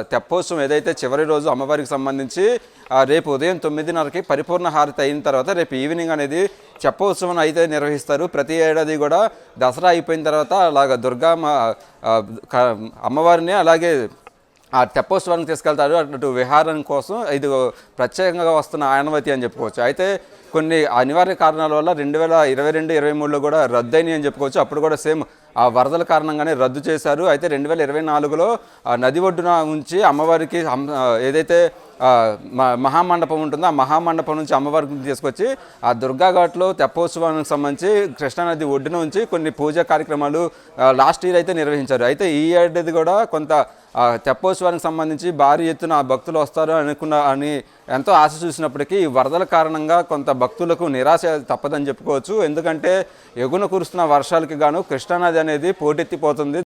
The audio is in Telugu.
తెప్పోత్సవం ఏదైతే చివరి రోజు అమ్మవారికి సంబంధించి రేపు ఉదయం తొమ్మిదిన్నరకి పరిపూర్ణ హారతి అయిన తర్వాత రేపు ఈవినింగ్ అనేది చెప్పోత్సవం అయితే నిర్వహిస్తారు. ప్రతి ఏడాది కూడా దసరా అయిపోయిన తర్వాత అలాగ దుర్గా మా- అమ్మవారిని అలాగే ఆ తెప్పోత్సవానికి తీసుకెళ్తారు. అటు విహారం కోసం ఇది ప్రత్యేకంగా వస్తున్న ఆనవతి అని చెప్పుకోవచ్చు. అయితే కొన్ని అనివార్య కారణాల వల్ల రెండు వేల ఇరవై రెండు ఇరవై మూడులో కూడా రద్దయినాయి అని చెప్పుకోవచ్చు. అప్పుడు కూడా సేమ్ ఆ వరదల కారణంగానే రద్దు చేశారు. అయితే రెండు వేల ఇరవై నాలుగులో నది ఒడ్డున ఉంచి అమ్మవారికి ఏదైతే మహామండపం ఉంటుందో ఆ మహామండపం నుంచి అమ్మవారికి తీసుకొచ్చి ఆ దుర్గాఘాట్లో తెప్పోత్సవానికి సంబంధించి కృష్ణానది ఒడ్డున ఉంచి కొన్ని పూజా కార్యక్రమాలు లాస్ట్ ఇయర్ అయితే నిర్వహించారు. అయితే ఈ ఏడాది కూడా కొంత తెప్పోత్సవానికి సంబంధించి భారీ ఎత్తున భక్తులు వస్తారు అనుకున్న అని ఎంతో ఆశ చూసినప్పటికీ ఈ వరదల కారణంగా కొంత భక్తులకు నిరాశ తప్పదని చెప్పుకోవచ్చు. ఎందుకంటే ఎగున కురుస్తున్న వర్షాలకి గాను కృష్ణానది అనేది పోటెత్తిపోతుంది.